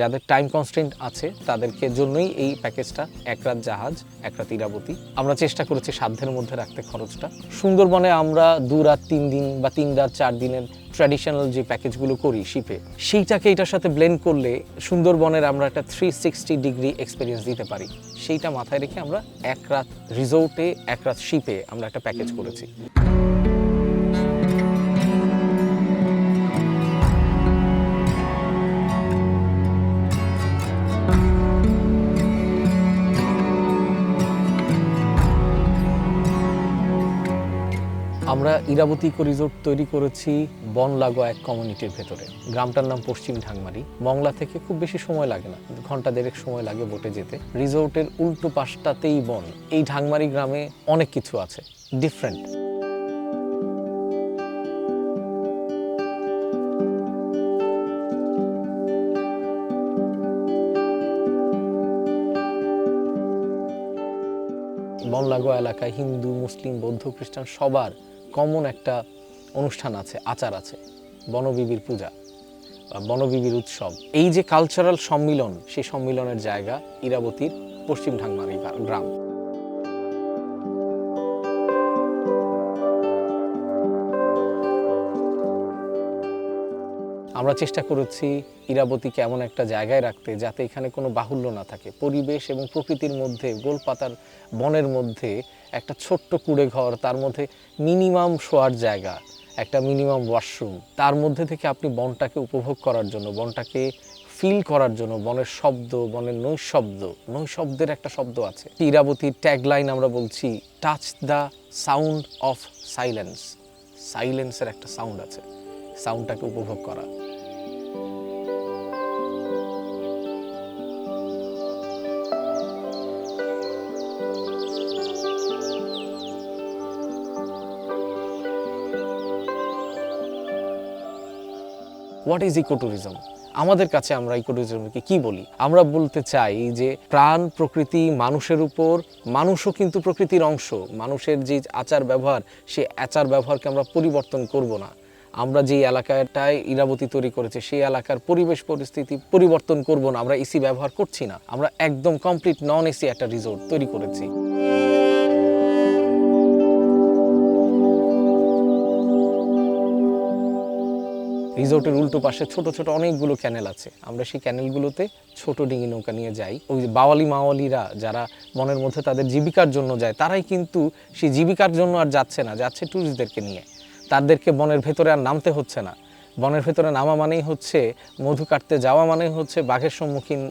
যাদের time constraint আছে, তাদেরকে জন্যই এই প্যাকেজটা এক রাত জাহাজ, এক রাত ইরাবতী। আমরা চেষ্টা করেছি সাধ্যের মধ্যে রাখতে খরচটা। সুন্দরবনে আমরা দু রাত, তিন দিন বা তিন রাত, চার দিনের ট্র্যাডিশনাল যে প্যাকেজগুলো করি শিপে সেইটাকে এটার সাথে ব্লেন্ড করলে সুন্দরবনের আমরা একটা থ্রি সিক্সটি ডিগ্রি এক্সপিরিয়েন্স দিতে পারি। সেইটা মাথায় রেখে আমরা এক রাত রিসোর্টে এক রাত শিপে আমরা একটা প্যাকেজ করেছি। আমরা ইরাবতী ইকো রিসোর্ট তৈরি করেছি বন লাগোয়া এক কমিউনিটির ভেতরে। গ্রামটার নাম পশ্চিম ঢাংমারি। মংলা থেকে খুব বেশি সময় লাগে না ঘণ্টা দেড়েক সময় লাগে বোটে যেতে। রিসোর্টের উল্টো পাশটাতেই বন। এই ঢাংমারি গ্রামে অনেক কিছু আছে ডিফারেন্ট বন লাগোয়া এলাকায় হিন্দু, মুসলিম, বৌদ্ধ, খ্রিস্টান সবার কমন একটা অনুষ্ঠান আছে, আচার আছে, বনবিবির পূজা বনবিবির উৎসব। এই যে কালচারাল সম্মিলন, সেই সম্মিলনের জায়গা ইরাবতীর পশ্চিম ঢাংমারি গ্রাম। আমরা চেষ্টা করেছি ইরাবতীকে এমন একটা জায়গায় রাখতে যাতে এখানে কোনো বাহুল্য না থাকে। পরিবেশ এবং প্রকৃতির মধ্যে, গোলপাতার বনের মধ্যে একটা ছোট্ট কুড়ে ঘর তার মধ্যে মিনিমাম শোয়ার জায়গা, একটা মিনিমাম ওয়াশরুম। তার মধ্যে থেকে আপনি বনটাকে উপভোগ করার জন্য, বনটাকে ফিল করার জন্য, বনের শব্দ, বনের নৈশব্দ, নৈশব্দের একটা শব্দ আছে। ইরাবতীর ট্যাগলাইন আমরা বলছি touch the sound of silence সাইলেন্সের একটা সাউন্ড আছে। সাউন্ডটাকে উপভোগ করা। হোয়াট ইজ ইকো ট্যুরিজম আমাদের কাছে আমরা ইকো ট্যুরিজমকে কি বলি? আমরা বলতে চাই যে প্রাণ, প্রকৃতি, মানুষের উপর, মানুষও কিন্তু প্রকৃতির অংশ। মানুষের যে আচার ব্যবহার সে আচার ব্যবহারকে আমরা পরিবর্তন করব না। আমরা যে এলাকাটায় ইরাবতী তৈরি করেছে, সেই এলাকার পরিবেশ পরিস্থিতি পরিবর্তন করব না, আমরা এসি ব্যবহার করছি না। আমরা একদম কমপ্লিট নন এসি একটা রিসোর্ট তৈরি করেছি। রিসোর্টের উল্টো পাশে ছোট ছোট অনেকগুলো ক্যানেল আছে। আমরা সেই ক্যানেলগুলোতে ছোট ডিঙি নৌকা নিয়ে যাই। ওই বাওয়ালি মাওয়ালিরা যারা মনের মধ্যে তাদের জীবিকার জন্য যায়, তারাই কিন্তু সেই জীবিকার জন্য আর যাচ্ছে না, যাচ্ছে ট্যুরিস্টদেরকে নিয়ে। তাদেরকে বনের ভেতরে আর নামতে হচ্ছে না। বনের ভেতরে নামা মানেই হচ্ছে মধু কাটতে যাওয়া মানেই হচ্ছে বাঘের সম্মুখীন,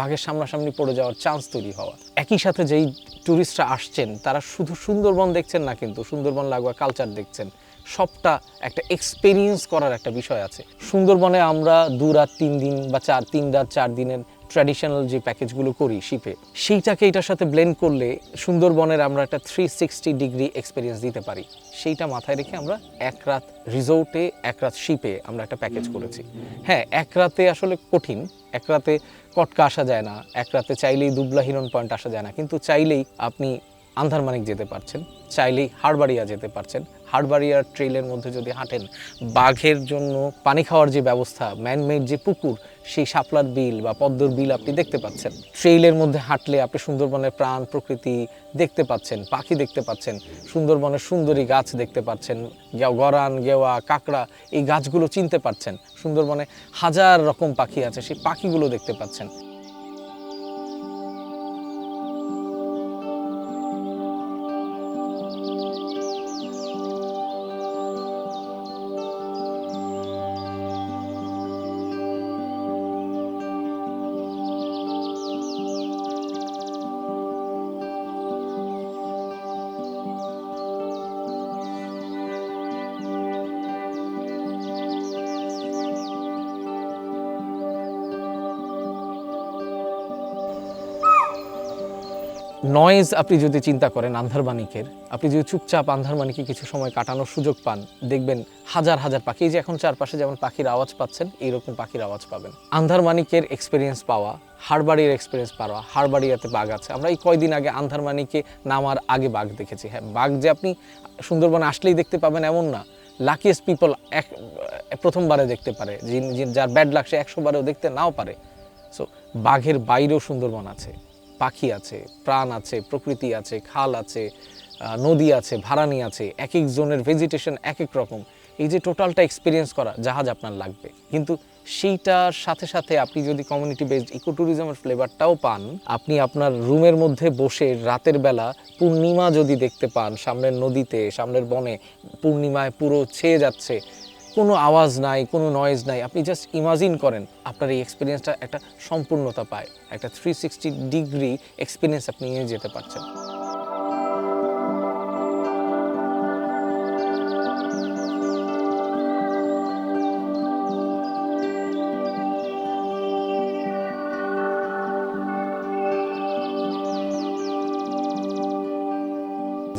বাঘের সামনাসামনি পড়ে যাওয়ার চান্স তৈরি হওয়া। একই সাথে যেই ট্যুরিস্টরা আসছেন, তারা শুধু সুন্দরবন দেখছেন না কিন্তু সুন্দরবন লাগোয়া কালচার দেখছেন। সবটা একটা এক্সপেরিয়েন্স করার একটা বিষয় আছে। সুন্দরবনে আমরা দু রাত, তিন দিন বা চার, তিন রাত, চার দিনের ট্র্যাডিশনাল যে প্যাকেজগুলো করি শিপে সেইটাকে এটার সাথে ব্লেন্ড করলে সুন্দরবনের আমরা একটা থ্রি সিক্সটি ডিগ্রি এক্সপিরিয়েন্স দিতে পারি। সেইটা মাথায় রেখে আমরা এক রাত রিসোর্টে এক রাত শিপে আমরা একটা প্যাকেজ করেছি। হ্যাঁ এক রাতে আসলে কঠিন, এক রাতে কটকা আসা যায় না, এক রাতে চাইলেই দুবলা হিরন পয়েন্ট আসা যায় না, কিন্তু চাইলেই আপনি আন্ধারমানিক যেতে পারছেন, চাইলেই হাড়বাড়িয়া যেতে পারছেন। হাড়বাড়িয়ার ট্রেলের মধ্যে যদি হাঁটেন, বাঘের জন্য পানি খাওয়ার যে ব্যবস্থা ম্যানমেড যে পুকুর, সেই শাপলার বিল বা পদ্মর বিল আপনি দেখতে পাচ্ছেন। ট্রেইলের মধ্যে হাঁটলে আপনি সুন্দরবনের প্রাণ, প্রকৃতি দেখতে পাচ্ছেন, পাখি দেখতে পাচ্ছেন, সুন্দরবনের সুন্দরী গাছ দেখতে পাচ্ছেন গরান, গেওয়া, কাঁকড়া, এই গাছগুলো চিনতে পারছেন। সুন্দরবনে হাজার রকম পাখি আছে, সেই পাখিগুলো দেখতে পাচ্ছেন। নয়েজ আপনি যদি চিন্তা করেন আন্ধারমানিকের আপনি যদি চুপচাপ আন্ধারমানিকে কিছু সময় কাটানোর সুযোগ পান, দেখবেন হাজার হাজার পাখি যে এখন চারপাশে যেমন পাখির আওয়াজ পাচ্ছেন, এইরকম পাখির আওয়াজ পাবেন। আন্ধারমানিকের এক্সপিরিয়েন্স পাওয়া, হাড়বাড়ির এক্সপিরিয়েন্স পাওয়া, হাড়বাড়িয়াতে বাঘ আছে। আমরা এই কয়দিন আগে আন্ধারমানিকে নামার আগে বাঘ দেখেছি। হ্যাঁ বাঘ যে আপনি সুন্দরবনে আসলেই দেখতে পাবেন এমন না। লাকিয়েস্ট পিপল এক, প্রথমবারে দেখতে পারে। যার ব্যাড লাগ সে একশো বারেও দেখতে নাও পারে। সো বাঘের বাইরেও সুন্দরবন আছে। পাখি আছে, প্রাণ আছে, প্রকৃতি আছে, খাল আছে নদী আছে ভাড়ানি আছে এক এক জোনের ভেজিটেশন এক এক রকম। এই যে টোটালটা এক্সপিরিয়েন্স করা, জাহাজ আপনার লাগবে। কিন্তু সেইটার সাথে সাথে আপনি যদি কমিউনিটি বেসড ইকো ট্যুরিজমের ফ্লেভারটাও পান, আপনি আপনার রুমের মধ্যে বসে রাতের বেলা পূর্ণিমা যদি দেখতে পান, সামনের নদীতে, সামনের বনে, পূর্ণিমায় পুরো ছেয়ে যাচ্ছে কোনো আওয়াজ নাই, কোনো নয়েজ নাই। আপনি জাস্ট ইমাজিন করেন, আপনার এই এক্সপিরিয়েন্সটা একটা সম্পূর্ণতা পায়। একটা থ্রি সিক্সটি ডিগ্রি এক্সপিরিয়েন্স আপনি নিয়ে যেতে পারছেন।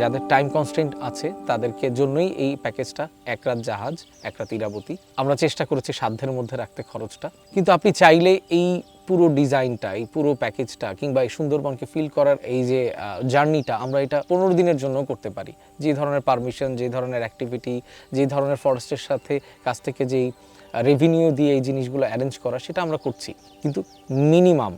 যাদের টাইম কনস্ট্রেন্ট আছে, তাদেরকে জন্যই এই প্যাকেজটা এক রাত জাহাজ, এক রাত ইরাবতী। আমরা চেষ্টা করেছি সাধ্যের মধ্যে রাখতে খরচটা। কিন্তু আপনি চাইলে এই পুরো ডিজাইনটা এই পুরো প্যাকেজটা কিংবা এই সুন্দরবনকে ফিল করার এই যে জার্নিটা আমরা এটা পনেরো দিনের জন্য করতে পারি। যে ধরনের পারমিশন যে ধরনের অ্যাক্টিভিটি যে ধরনের ফরেস্টের সাথে কাছ থেকে যেই রেভিনিউ দিয়ে এই জিনিসগুলো অ্যারেঞ্জ করা, সেটা আমরা করছি। কিন্তু মিনিমাম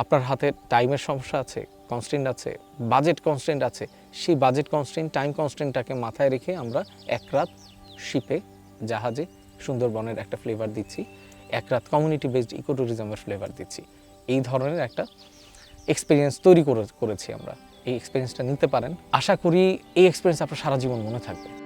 আপনার হাতে টাইমের সমস্যা আছে কনস্ট্যান্ট আছে বাজেট কনস্ট্যান্ট আছে, সেই বাজেট কনস্ট্যান্ট টাইম কনস্ট্যান্টটাকে মাথায় রেখে আমরা এক রাত শিপে জাহাজে সুন্দরবনের একটা ফ্লেভার দিচ্ছি, এক রাত কমিউনিটি বেসড ইকো ট্যুরিজমের ফ্লেভার দিচ্ছি। এই ধরনের একটা এক্সপিরিয়েন্স তৈরি করে, করেছি আমরা। এই এক্সপিরিয়েন্সটা নিতে পারেন। আশা করি এই এক্সপিরিয়েন্স আপনার সারা জীবন মনে থাকবে।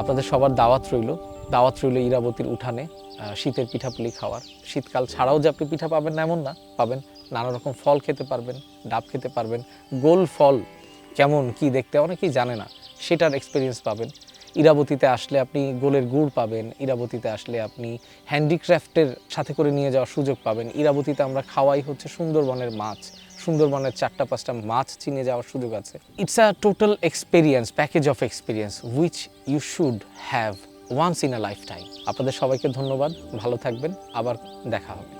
আপনাদের সবার দাওয়াত রইল। দাওয়াত রইল ইরাবতীর উঠানে শীতের পিঠাপুলি খাওয়ার। শীতকাল ছাড়াও যে আপনি পিঠা পাবেন না, এমন না। পাবেন নানা রকম ফল খেতে পারবেন, ডাব খেতে পারবেন। গোল ফল কেমন, কি দেখতে অনেকেই জানে না, সেটার এক্সপিরিয়েন্স পাবেন। ইরাবতীতে আসলে আপনি গোলের গুড় পাবেন, ইরাবতীতে আসলে আপনি হ্যান্ডিক্রাফটের সাথে করে নিয়ে যাওয়ার সুযোগ পাবেন। ইরাবতীতে আমরা খাওয়াই হচ্ছে সুন্দরবনের মাছ। সুন্দরবনের চারটা পাঁচটা মাছ চিনে যাওয়ার সুযোগ আছে। It's a total experience package of experience which you should have once in a lifetime আপনাদের সবাইকে ধন্যবাদ, ভালো থাকবেন, আবার দেখা হবে।